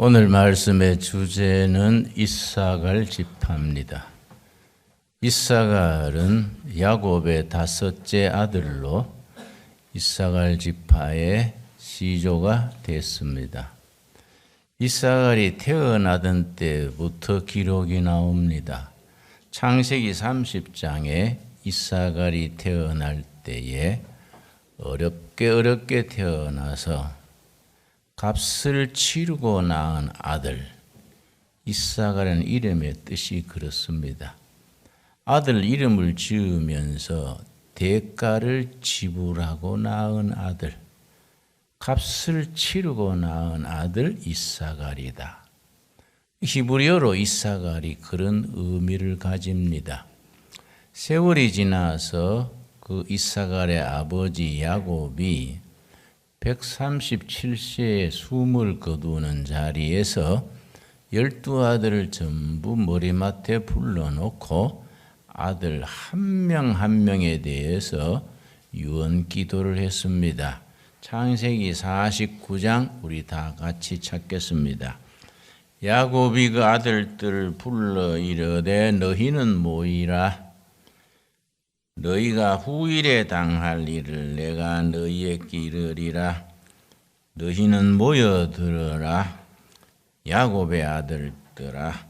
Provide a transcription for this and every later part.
오늘 말씀의 주제는 이사갈 집합니다. 이사갈은 야곱의 다섯째 아들로 이사갈 지파의 시조가 됐습니다. 이사갈이 태어나던 때부터 기록이 나옵니다. 창세기 30장에 이사갈이 태어날 때에 어렵게 어렵게 태어나서 값을 치르고 낳은 아들 이사갈은 이름의 뜻이 그렇습니다. 아들 이름을 지으면서 대가를 지불하고 낳은 아들 값을 치르고 낳은 아들 이사갈이다. 히브리어로 이사갈이 그런 의미를 가집니다. 세월이 지나서 그 이사갈의 아버지 야곱이 137세에 숨을 거두는 자리에서 열두 아들을 전부 머리맡에 불러놓고 아들 한 명 한 명에 대해서 유언 기도를 했습니다. 창세기 49장 우리 다 같이 찾겠습니다. 야곱이 그 아들들을 불러 이르되 너희는 모이라 너희가 후일에 당할 일을 내가 너희에게 이르리라. 너희는 모여들어라. 야곱의 아들들아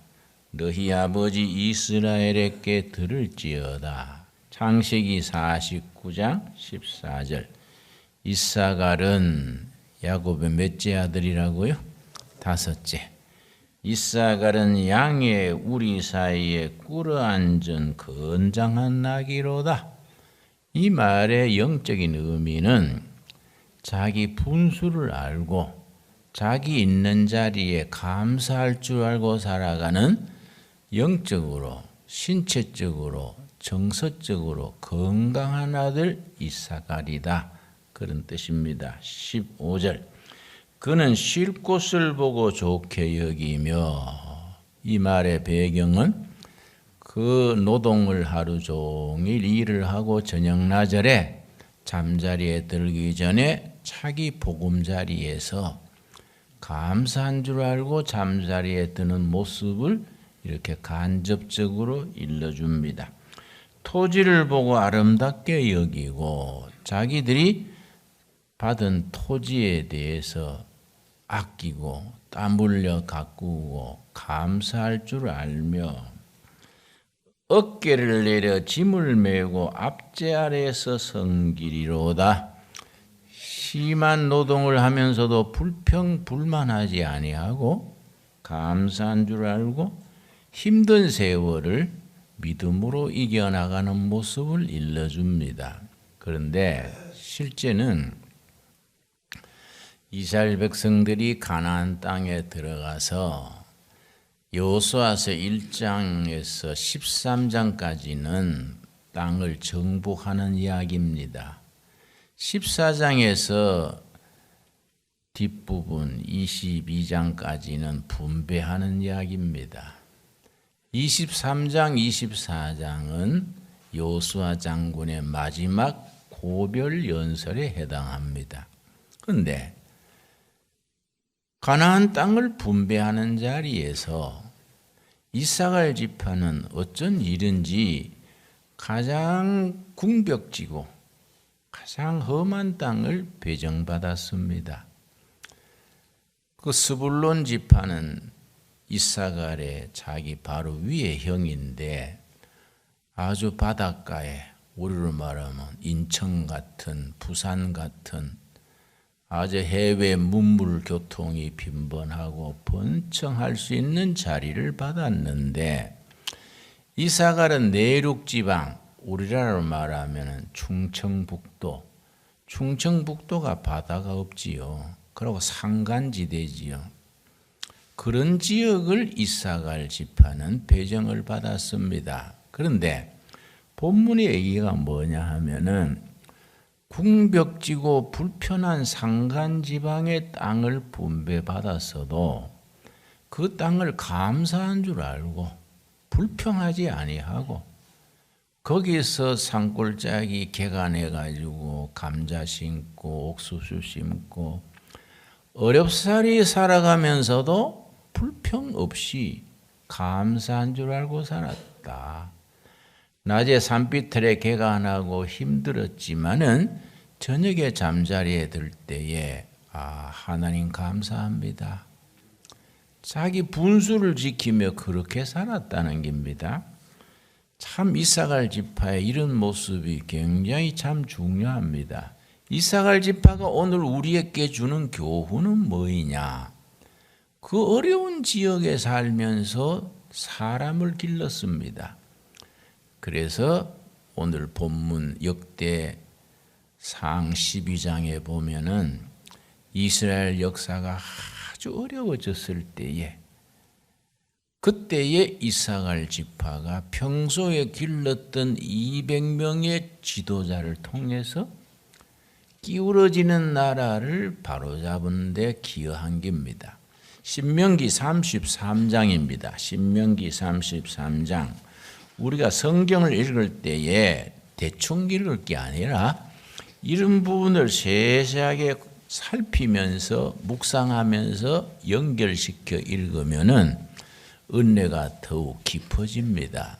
너희 아버지 이스라엘에게 들을지어다. 창세기 49장 14절. 이사갈은 야곱의 몇째 아들이라고요? 다섯째 이사갈은 양의 우리 사이에 꿇어 앉은 건장한 나귀로다. 이 말의 영적인 의미는 자기 분수를 알고 자기 있는 자리에 감사할 줄 알고 살아가는 영적으로, 신체적으로, 정서적으로 건강한 아들 이사갈이다. 그런 뜻입니다. 15절. 그는 쉴 곳을 보고 좋게 여기며 이 말의 배경은 그 노동을 하루 종일 일을 하고 저녁 나절에 잠자리에 들기 전에 차기 보금자리에서 감사한 줄 알고 잠자리에 드는 모습을 이렇게 간접적으로 일러줍니다. 토지를 보고 아름답게 여기고 자기들이 받은 토지에 대해서 아끼고 땀 흘려 가꾸고 감사할 줄 알며 어깨를 내려 짐을 메고 앞제 아래에서 성기리로다. 심한 노동을 하면서도 불평 불만하지 아니하고 감사한 줄 알고 힘든 세월을 믿음으로 이겨나가는 모습을 일러줍니다. 그런데 실제는 이스라엘 백성들이 가나안 땅에 들어가서 여호수아서 1장에서 13장까지는 땅을 정복하는 이야기입니다. 14장에서 뒷부분 22장까지는 분배하는 이야기입니다. 23장, 24장은 여호수아 장군의 마지막 고별 연설에 해당합니다. 그런데 가나안 땅을 분배하는 자리에서 이사갈 지파는 어쩐 일인지 가장 궁벽지고 가장 험한 땅을 배정받았습니다. 그 스불론 지파는 이사갈의 자기 바로 위의 형인데 아주 바닷가에 우리로 말하면 인천 같은 부산 같은 아주 해외 문물 교통이 빈번하고 번창할 수 있는 자리를 받았는데 이사갈은 내륙 지방 우리나라로 말하면 충청북도 충청북도가 바다가 없지요. 그리고 산간지대지요. 그런 지역을 이사갈 지파는 배정을 받았습니다. 그런데 본문의 얘기가 뭐냐 하면은 궁벽지고 불편한 산간 지방의 땅을 분배받았어도 그 땅을 감사한 줄 알고 불평하지 아니하고 거기서 산골짜기 개간해 가지고 감자 심고 옥수수 심고 어렵사리 살아가면서도 불평 없이 감사한 줄 알고 살았다. 낮에 산비틀에 개가 안 하고 힘들었지만은 저녁에 잠자리에 들 때에 아 하나님 감사합니다. 자기 분수를 지키며 그렇게 살았다는 겁니다. 참 이사갈 지파의 이런 모습이 굉장히 참 중요합니다. 이사갈 지파가 오늘 우리에게 주는 교훈은 뭐이냐? 그 어려운 지역에 살면서 사람을 길렀습니다. 그래서 오늘 본문 역대 상 12장에 보면은 이스라엘 역사가 아주 어려워졌을 때에 그때의 이사갈 지파가 평소에 길렀던 200명의 지도자를 통해서 기울어지는 나라를 바로잡은 데 기여한 겁니다. 신명기 33장입니다. 신명기 33장. 우리가 성경을 읽을 때에 대충 읽을 게 아니라 이런 부분을 세세하게 살피면서 묵상하면서 연결시켜 읽으면은 은혜가 더욱 깊어집니다.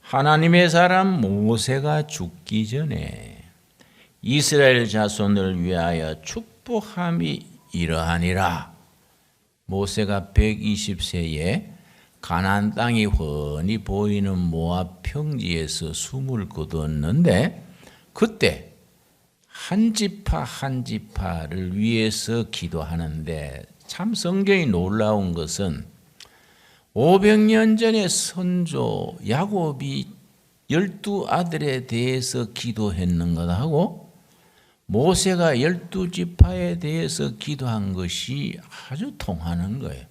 하나님의 사람 모세가 죽기 전에 이스라엘 자손을 위하여 축복함이 이러하니라. 모세가 120세에 가나안 땅이 훤히 보이는 모압 평지에서 숨을 거두었는데 그때 한 지파 한 지파를 위해서 기도하는데 참 성경이 놀라운 것은 500년 전에 선조 야곱이 열두 아들에 대해서 기도했는 것하고 모세가 열두 지파에 대해서 기도한 것이 아주 통하는 거예요.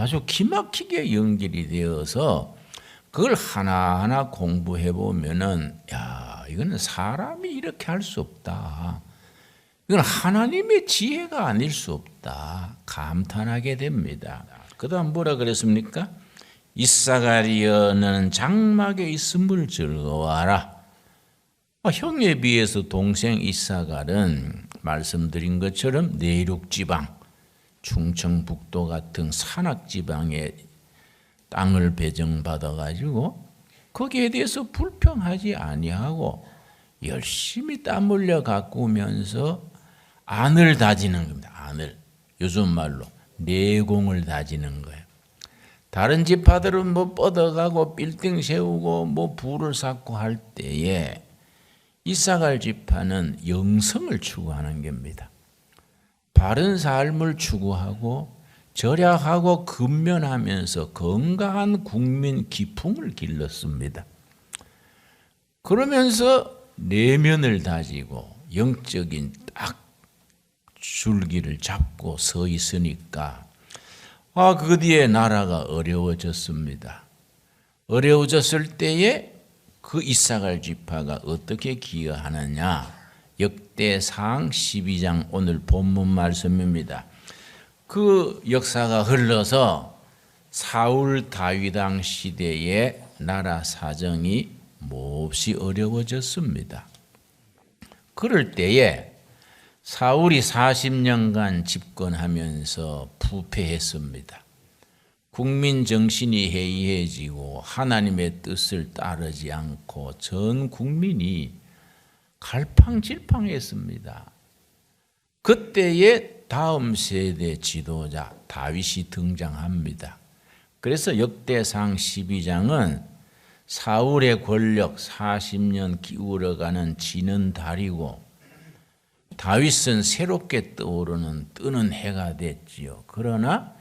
아주 기막히게 연결이 되어서 그걸 하나하나 공부해 보면은 야 이거는 사람이 이렇게 할 수 없다. 이건 하나님의 지혜가 아닐 수 없다. 감탄하게 됩니다. 그다음 뭐라 그랬습니까? 이사가리어는 장막에 있음을 즐거워하라. 아, 형에 비해서 동생 이사갈은 말씀드린 것처럼 내륙 지방, 충청북도 같은 산악 지방에 땅을 배정받아 가지고 거기에 대해서 불평하지 아니하고 열심히 땀 흘려 가꾸면서 안을 다지는 겁니다. 안을 요즘 말로 내공을 다지는 거예요. 다른 지파들은 뭐 뻗어가고 빌딩 세우고 뭐 부를 쌓고 할 때에 이사갈 지파는 영성을 추구하는 겁니다. 바른 삶을 추구하고 절약하고 근면하면서 건강한 국민 기풍을 길렀습니다. 그러면서 내면을 다지고 영적인 딱 줄기를 잡고 서 있으니까 아, 그 뒤에 나라가 어려워졌습니다. 어려워졌을 때에 그 이사갈 지파가 어떻게 기여하느냐? 역대상 12장 오늘 본문 말씀입니다. 그 역사가 흘러서 사울 다윗왕 시대의 나라 사정이 몹시 어려워졌습니다. 그럴 때에 사울이 40년간 집권하면서 부패했습니다. 국민 정신이 해이해지고 하나님의 뜻을 따르지 않고 전 국민이 갈팡질팡했습니다. 그때의 다음 세대 지도자 다윗이 등장합니다. 그래서 역대상 12장은 사울의 권력 40년 기울어가는 지는 달이고 다윗은 새롭게 떠오르는 뜨는 해가 됐지요. 그러나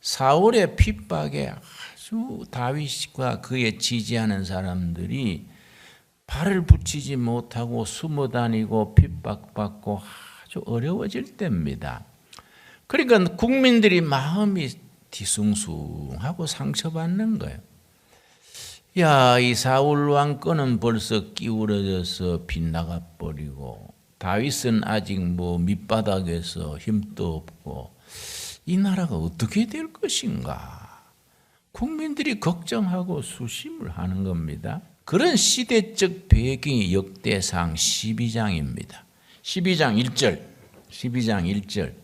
사울의 핍박에 아주 다윗과 그의 지지하는 사람들이 발을 붙이지 못하고 숨어 다니고 핍박받고 아주 어려워질 때입니다. 그러니까 국민들이 마음이 뒤숭숭하고 상처받는 거예요. 야, 이 사울 왕권은 벌써 기울어져서 빗나가 버리고 다윗은 아직 뭐 밑바닥에서 힘도 없고 이 나라가 어떻게 될 것인가? 국민들이 걱정하고 수심을 하는 겁니다. 그런 시대적 배경이 역대상 12장입니다. 12장 1절, 12장 1절.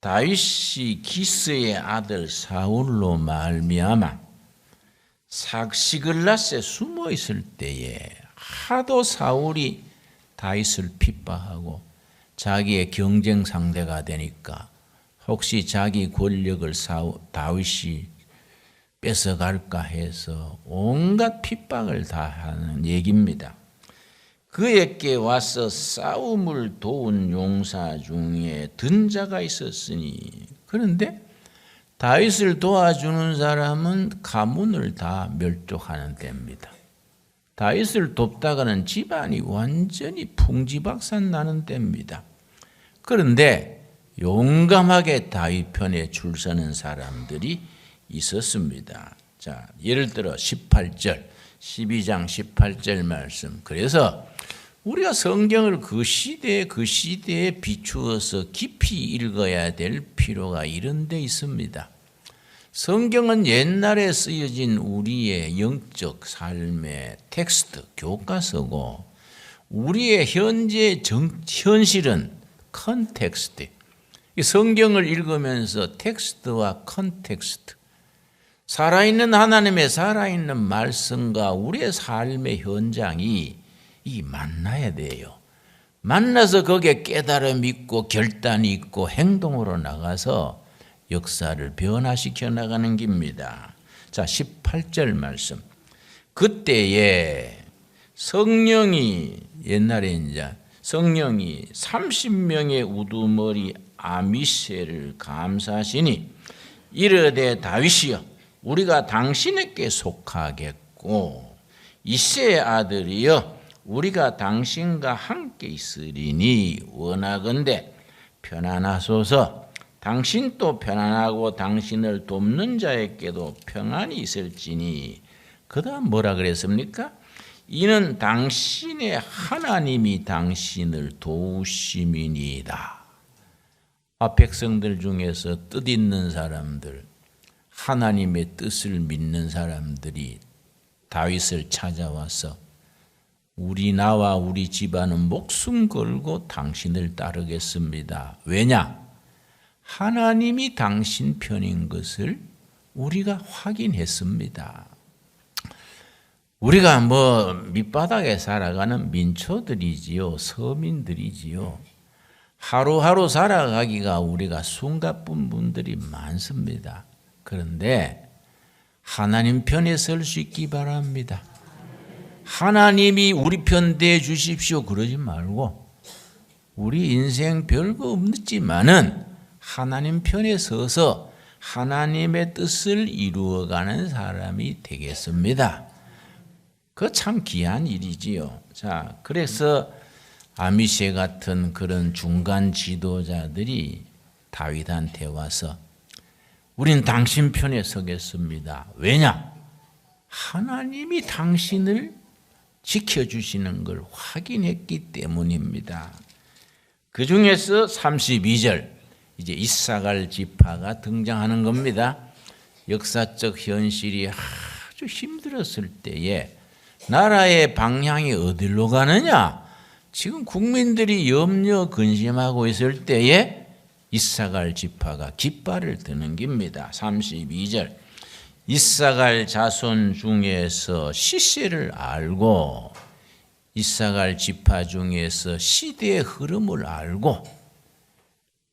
다윗이 기스의 아들 사울로 말미암아 삭시글라스에 숨어 있을 때에 하도 사울이 다윗을 핍박하고 자기의 경쟁 상대가 되니까 혹시 자기 권력을 사우, 다윗이 뺏어갈까 해서 온갖 핍박을 다 하는 얘기입니다. 그에게 와서 싸움을 도운 용사 중에 든 자가 있었으니 그런데 다윗을 도와주는 사람은 가문을 다 멸족하는 때입니다. 다윗을 돕다가는 집안이 완전히 풍지박산 나는 때입니다. 그런데 용감하게 다윗 편에 줄 서는 사람들이 있었습니다. 자, 예를 들어 18절, 12장 18절 말씀. 그래서 우리가 성경을 그 시대에 그 시대에 비추어서 깊이 읽어야 될 필요가 이런 데 있습니다. 성경은 옛날에 쓰여진 우리의 영적 삶의 텍스트, 교과서고 우리의 현재 정, 현실은 컨텍스트. 이 성경을 읽으면서 텍스트와 컨텍스트, 살아있는 하나님의 살아있는 말씀과 우리의 삶의 현장이 이 만나야 돼요. 만나서 거기에 깨달음이 있고 결단이 있고 행동으로 나가서 역사를 변화시켜 나가는 겁니다. 자, 18절 말씀. 그때에 성령이 옛날에 이제 성령이 30명의 우두머리 아미세를 감사하시니 이르되 다윗이여 우리가 당신에게 속하겠고 이세의 아들이여 우리가 당신과 함께 있으리니 원하건대 편안하소서 당신 또 편안하고 당신을 돕는 자에게도 평안이 있을지니 그다음 뭐라 그랬습니까? 이는 당신의 하나님이 당신을 도우심이니이다. 아, 백성들 중에서 뜻 있는 사람들, 하나님의 뜻을 믿는 사람들이 다윗을 찾아와서 우리 나와 우리 집안은 목숨 걸고 당신을 따르겠습니다. 왜냐? 하나님이 당신 편인 것을 우리가 확인했습니다. 우리가 뭐 밑바닥에 살아가는 민초들이지요, 서민들이지요. 하루하루 살아가기가 우리가 숨가쁜 분들이 많습니다. 그런데 하나님 편에 설 수 있기 바랍니다. 하나님이 우리 편 대 주십시오 그러지 말고 우리 인생 별거 없지만은 하나님 편에 서서 하나님의 뜻을 이루어가는 사람이 되겠습니다. 그 참 귀한 일이지요. 자, 그래서 아미쉐 같은 그런 중간 지도자들이 다윗한테 와서 우린 당신 편에 서겠습니다. 왜냐? 하나님이 당신을 지켜주시는 걸 확인했기 때문입니다. 그 중에서 32절, 이제 이사갈 지파가 등장하는 겁니다. 역사적 현실이 아주 힘들었을 때에 나라의 방향이 어디로 가느냐? 지금 국민들이 염려 근심하고 있을 때에 이사갈 지파가 깃발을 드는 겁니다. 32절. 이사갈 자손 중에서 시세를 알고 이사갈 지파 중에서 시대의 흐름을 알고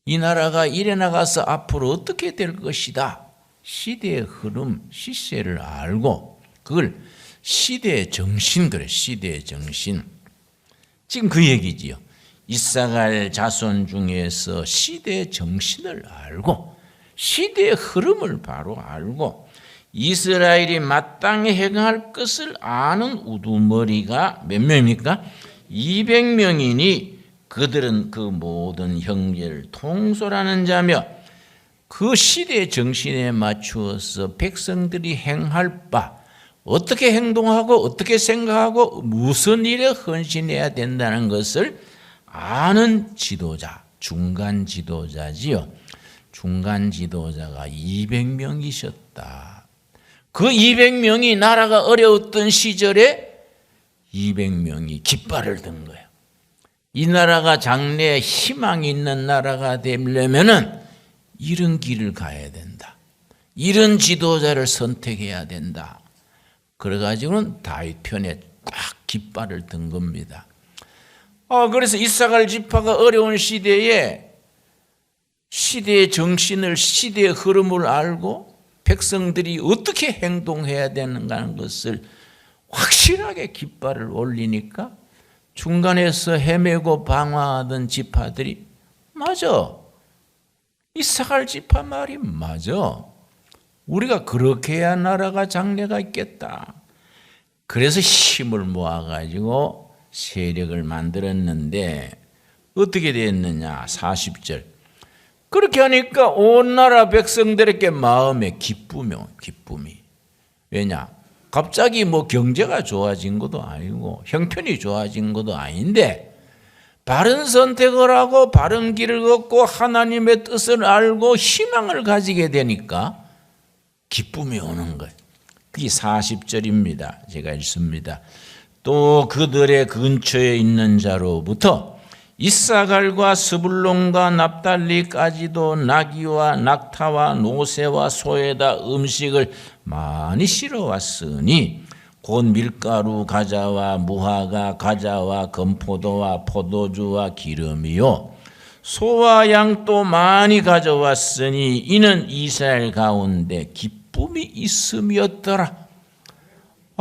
이 나라가 이래 나가서 앞으로 어떻게 될 것이다. 시대의 흐름, 시세를 알고 그걸 시대의 정신 그래. 시대의 정신. 지금 그 얘기지요. 이사갈 자손 중에서 시대의 정신을 알고 시대의 흐름을 바로 알고 이스라엘이 마땅히 행할 것을 아는 우두머리가 몇 명입니까? 200명이니 그들은 그 모든 형제를 통솔하는 자며 그 시대의 정신에 맞추어서 백성들이 행할 바 어떻게 행동하고 어떻게 생각하고 무슨 일에 헌신해야 된다는 것을 아는 지도자, 중간 지도자지요. 중간 지도자가 200명이셨다. 그 200명이 나라가 어려웠던 시절에 200명이 깃발을 든 거예요. 이 나라가 장래에 희망이 있는 나라가 되려면은 이런 길을 가야 된다. 이런 지도자를 선택해야 된다. 그래가지고는 다윗 편에 딱 깃발을 든 겁니다. 어, 그래서 이사갈 지파가 어려운 시대에 시대의 정신을 시대의 흐름을 알고 백성들이 어떻게 행동해야 되는가 하는 것을 확실하게 깃발을 올리니까 중간에서 헤매고 방황하던 지파들이 맞아. 이사갈 지파 말이 맞아. 우리가 그렇게 해야 나라가 장래가 있겠다. 그래서 힘을 모아가지고 세력을 만들었는데 어떻게 됐느냐? 40절. 그렇게 하니까 온 나라 백성들에게 마음에 기쁨이, 기쁨이. 왜냐? 갑자기 뭐 경제가 좋아진 것도 아니고 형편이 좋아진 것도 아닌데 바른 선택을 하고 바른 길을 걷고 하나님의 뜻을 알고 희망을 가지게 되니까 기쁨이 오는 거예요. 그게 40절입니다. 제가 읽습니다. 또 그들의 근처에 있는 자로부터 이사갈과 스불론과 납달리까지도 나귀와 낙타와 노새와 소에다 음식을 많이 실어 왔으니 곧 밀가루 가자와 무화과 가자와 금포도와 포도주와 기름이요 소와 양도 많이 가져왔으니 이는 이스라엘 가운데 기쁨이 있음이었더라.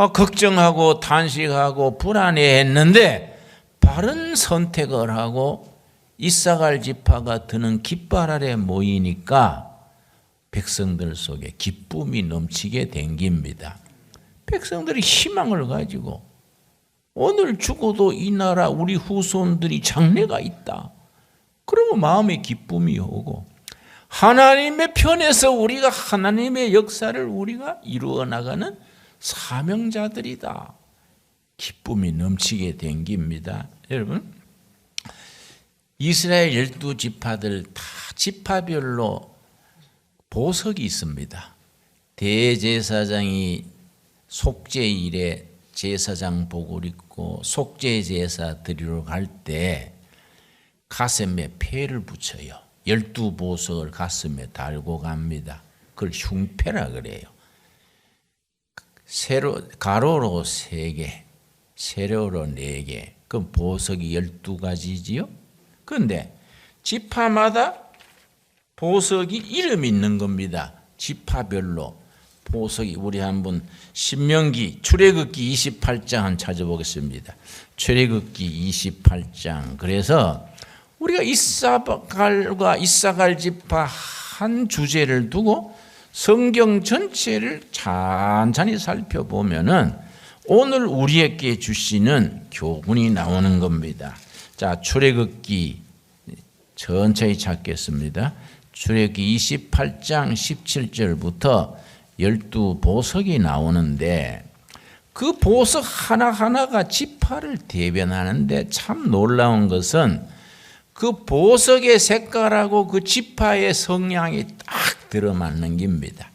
아, 걱정하고 탄식하고 불안해했는데 바른 선택을 하고 이사갈 지파가 드는 깃발 아래 모이니까 백성들 속에 기쁨이 넘치게 된 겁니다. 백성들이 희망을 가지고 오늘 죽어도 이 나라 우리 후손들이 장래가 있다. 그러고 마음에 기쁨이 오고 하나님의 편에서 우리가 하나님의 역사를 우리가 이루어 나가는 사명자들이다. 기쁨이 넘치게 된 겁니다. 여러분, 이스라엘 열두 지파들 다 지파별로 보석이 있습니다. 대제사장이 속죄 일에 제사장 복을 입고 속죄 제사 드리러 갈 때 가슴에 패를 붙여요. 열두 보석을 가슴에 달고 갑니다. 그걸 흉패라 그래요. 세로 가로로 세 개, 세로로 네 개. 그 보석이 열두 가지지요. 그런데 지파마다 보석이 이름 있는 겁니다. 지파별로 보석이 우리 한번 신명기 출애굽기 28장 한 찾아보겠습니다. 출애굽기 28장. 그래서 우리가 이사갈과 이사갈 지파 한 주제를 두고 성경 전체를 찬찬히 살펴보면은 오늘 우리에게 주시는 교훈이 나오는 겁니다. 자, 출애굽기 천천히 찾겠습니다. 출애굽기 28장 17절부터 열두 보석이 나오는데 그 보석 하나하나가 지파를 대변하는데 참 놀라운 것은 그 보석의 색깔하고 그 지파의 성향이 딱 들어맞는 겁니다.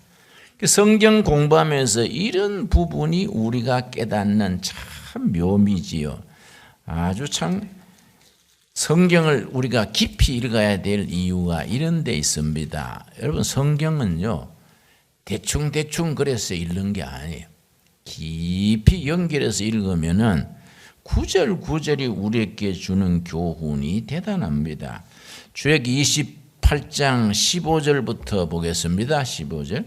그 성경 공부하면서 이런 부분이 우리가 깨닫는 참 묘미지요. 아주 참 성경을 우리가 깊이 읽어야 될 이유가 이런 데 있습니다. 여러분 성경은요. 대충 대충 그래서 읽는 게 아니에요. 깊이 연결해서 읽으면은 구절 구절이 우리에게 주는 교훈이 대단합니다. 주액 28장 15절부터 보겠습니다. 15절.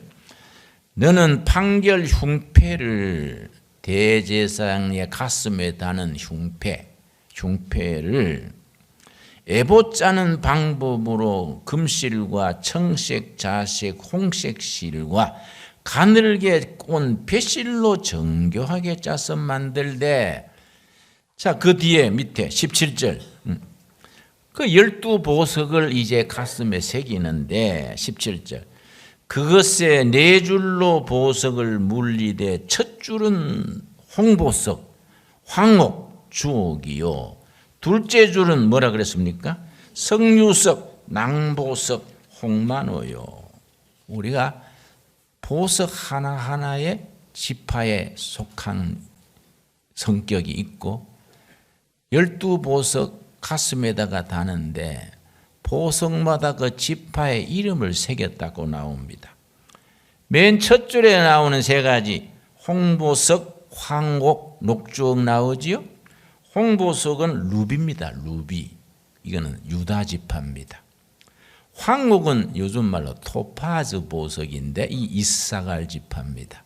너는 판결 흉패를 대제사장의 가슴에 다는 흉패, 흉패를 에보 짜는 방법으로 금실과 청색, 자색, 홍색 실과 가늘게 꼰 배실로 정교하게 짜서 만들되 자, 그 뒤에 밑에 17절. 음. 그 열두 보석을 이제 가슴에 새기는데 17절. 그것에 네 줄로 보석을 물리되 첫 줄은 홍보석, 황옥, 주옥이요. 둘째 줄은 뭐라 그랬습니까? 석류석, 낭보석, 홍만호요. 우리가 보석 하나하나에 지파에 속한 성격이 있고 열두 보석 가슴에다가 다는데 보석마다 그 지파의 이름을 새겼다고 나옵니다. 맨 첫 줄에 나오는 세 가지 홍보석, 황옥, 녹주옥 나오지요. 홍보석은 루비입니다. 루비. 이거는 유다 지파입니다. 황옥은 요즘 말로 토파즈 보석인데 이 이사갈 지파입니다.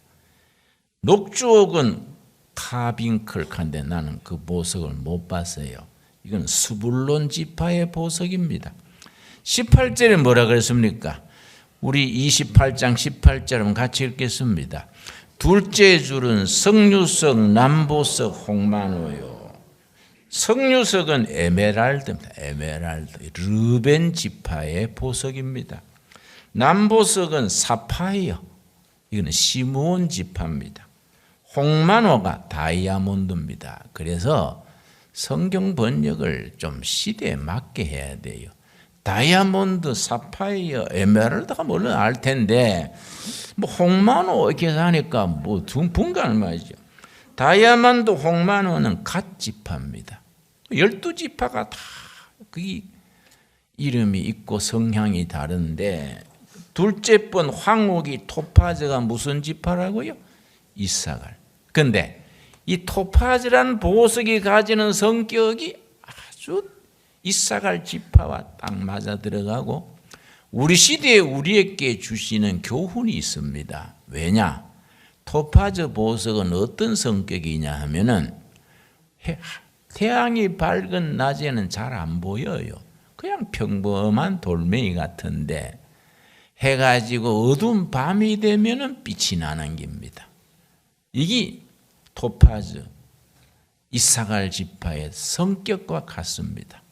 녹주옥은 카빙클칸데 나는 그 보석을 못 봤어요. 이건 수불론 지파의 보석입니다. 18절에 뭐라 그랬습니까? 우리 28장 18절은 같이 읽겠습니다. 둘째 줄은 성유석, 남보석, 홍만호요. 성유석은 에메랄드입니다. 에메랄드. 르벤 지파의 보석입니다. 남보석은 사파이어. 이거는 시므온 지파입니다. 홍만호가 다이아몬드입니다. 그래서 성경 번역을 좀 시대에 맞게 해야 돼요. 다이아몬드, 사파이어, 에메랄드가 물론 알 텐데 뭐 홍만호 이렇게 하니까 뭐 분간을 말이죠. 다이아몬드, 홍만호는 갓 지파입니다. 열두 지파가 다그 이름이 있고 성향이 다른데 둘째 번 황옥이 토파즈가 무슨 지파라고요? 이사갈. 근데 이 토파즈란 보석이 가지는 성격이 아주 이사갈 지파와 딱 맞아 들어가고 우리 시대에 우리에게 주시는 교훈이 있습니다. 왜냐? 토파즈 보석은 어떤 성격이냐 하면은 태양이 밝은 낮에는 잘 안 보여요. 그냥 평범한 돌멩이 같은데 해가 지고 어두운 밤이 되면은 빛이 나는 겁니다. 이게 토파즈 이사갈 지파의 성격과 같습니다.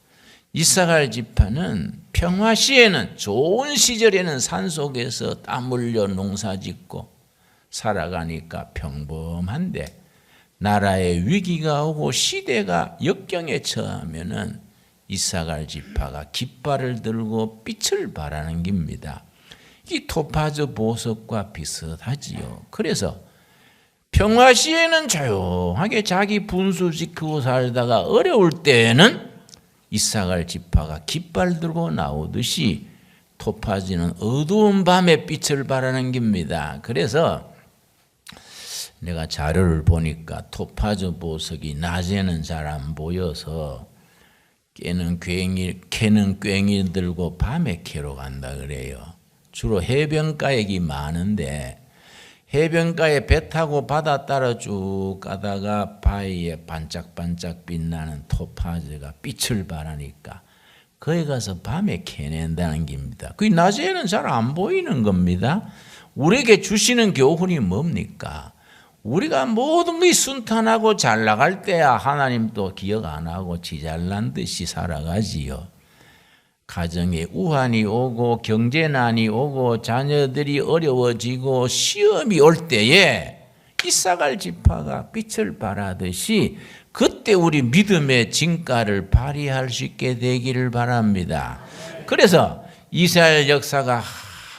이사갈 지파는 평화 시에는 좋은 시절에는 산 속에서 땀 흘려 농사 짓고 살아가니까 평범한데 나라의 위기가 오고 시대가 역경에 처하면은 이사갈 지파가 깃발을 들고 빛을 발하는 겁니다. 이 토파즈 보석과 비슷하지요. 그래서 평화 시에는 조용하게 자기 분수 지키고 살다가 어려울 때는 이사갈 지파가 깃발 들고 나오듯이 토파즈는 어두운 밤에 빛을 발하는 겁니다. 그래서 내가 자료를 보니까 토파즈 보석이 낮에는 잘 안 보여서 깨는 괭이 캐는 괭이 들고 밤에 캐러 간다 그래요. 주로 해변가액이 많은데 해변가에 배 타고 바다 따라 쭉 가다가 바위에 반짝반짝 빛나는 토파즈가 빛을 발하니까 거기 가서 밤에 캐낸다는 겁니다. 그 낮에는 잘 안 보이는 겁니다. 우리에게 주시는 교훈이 뭡니까? 우리가 모든 것이 순탄하고 잘 나갈 때야 하나님도 기억 안 하고 지잘난 듯이 살아가지요. 가정에 우환이 오고 경제난이 오고 자녀들이 어려워지고 시험이 올 때에 이사갈 지파가 빛을 발하듯이 그때 우리 믿음의 진가를 발휘할 수 있게 되기를 바랍니다. 그래서 이스라엘 역사가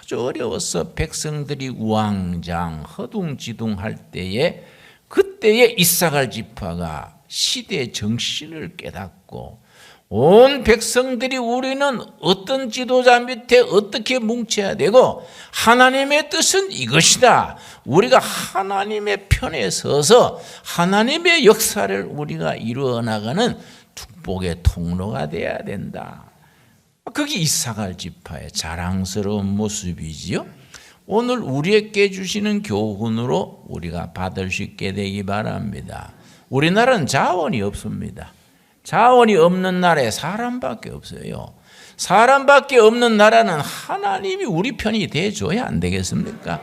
아주 어려워서 백성들이 우왕장 허둥지둥할 때에 그때에 이사갈 지파가 시대 정신을 깨닫고 온 백성들이 우리는 어떤 지도자 밑에 어떻게 뭉쳐야 되고 하나님의 뜻은 이것이다. 우리가 하나님의 편에 서서 하나님의 역사를 우리가 이루어 나가는 축복의 통로가 되어야 된다. 그게 이사갈 지파의 자랑스러운 모습이지요. 오늘 우리에게 주시는 교훈으로 우리가 받을 수 있게 되기 바랍니다. 우리나라는 자원이 없습니다. 자원이 없는 나라에 사람밖에 없어요. 사람밖에 없는 나라는 하나님이 우리 편이 돼줘야 안 되겠습니까?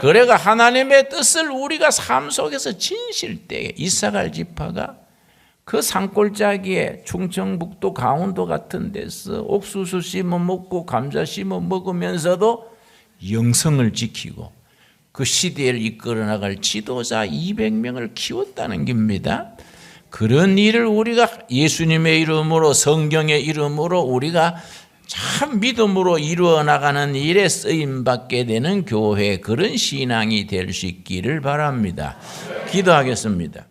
그래가 하나님의 뜻을 우리가 삶 속에서 진실 때 이사갈 지파가 그 산골짜기에 충청북도 강원도 같은 데서 옥수수 심어 먹고 감자 심어 먹으면서도 영성을 지키고 그 시대를 이끌어 나갈 지도자 200명을 키웠다는 겁니다. 그런 일을 우리가 예수님의 이름으로 성경의 이름으로 우리가 참 믿음으로 이루어 나가는 일에 쓰임 받게 되는 교회 그런 신앙이 될 수 있기를 바랍니다. 기도하겠습니다.